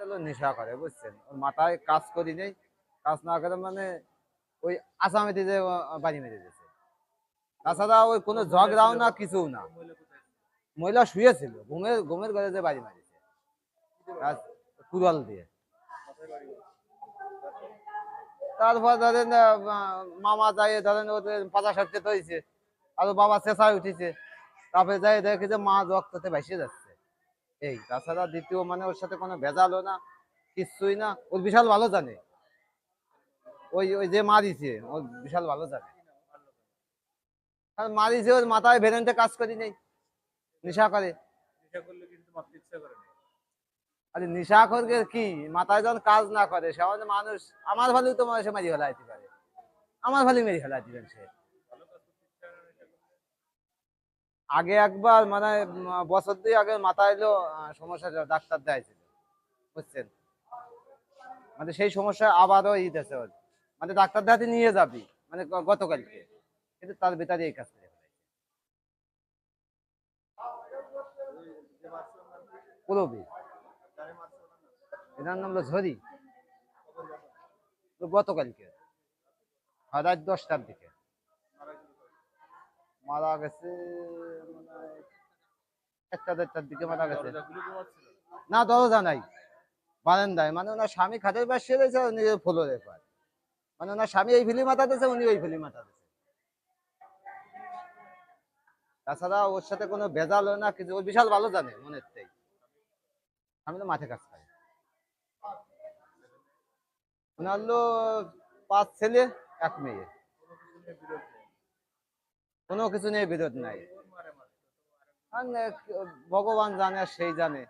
এটা হলো নেশা করে, বুঝছেন? ওর মাথায় কাজ করি নেই, কাজ না করে মানে ওই আসামিতে যে বাড়ি মেরে দিয়েছে। তাছাড়া ওই কোনো ঝগড়াও না, কিছুও না। মহিলা শুয়েছিল, ঘুমের ঘুমের ঘরে যে বাড়ি মারিছে। কুড়াল দিয়ে। তারপর ধরেন মামা যাই ধরেন ওদের পাতা সাথে হয়েছে আর বাবা চেঁচায় উঠেছে। তারপরে যাই দেখে যে মা রক্ততে ভাসিয়ে যাচ্ছে। এই তাছাড়া দ্বিতীয় মানে ওর সাথে কোনো ভেজালও না কিচ্ছুই না ওর বিশাল ভালো জানে। ওই ওই যে মারিছে ও বিশাল ভালো জানে। আর মারিছে ওর মাথায় ভেরেন্টে কাজ করি নেই নেশা করে। আরে নেশা করবে কি? মাথায় যখন কাজ না করে সামান্য মানুষ আমার ভালোই তো মানুষে মারি ফেলাইতে পারে। আমার ভালোই মেরে ফেলাই দিবেন সে ভালো কাজ করতে ইচ্ছা করে না নেশা করলে। আগে একবার মানে বছর দুই আগে মাথায় এলো সমস্যা ডাক্তার দেখাইছিল বুঝছেন মানে সেই সমস্যা আবারও ইতেছে মানে ডাক্তার দেখাতে নিয়ে যাবি মানে গতকালকে কিন্তু তার ভিতরে এই কাজ করে ফেলাইছে। যে মারছে ওর নাম কি? পুরবি যারে মারছে ওর নাম? এটার নাম হলো ঝরি গতকালকে আর রাত দশটার দিকে? মারা গেছে একটা দেড়টার দিকে মারা গেছে। না? দরজা নাই, বারান্দায়। মানে ওনার স্বামী খাটের পাশে রয়েছে উনি ফ্লোরে পায় মানে ওনার স্বামী এই ফিলি মাথা দিয়েছে উনি ওই ফিলি মাথা দিয়েছে তাছাড়া ওর সাথে কোনো ভেজাল হয় না, কিছু ও বিশাল ভালো জানে, মনের থেকে আমি তো মাঠে কাজ পাই ওনার হলো পাঁচ ছেলে, এক মেয়ে। কোনো কিছু নিয়ে বিরোধ নেই। ভগবান জানে সেই জানে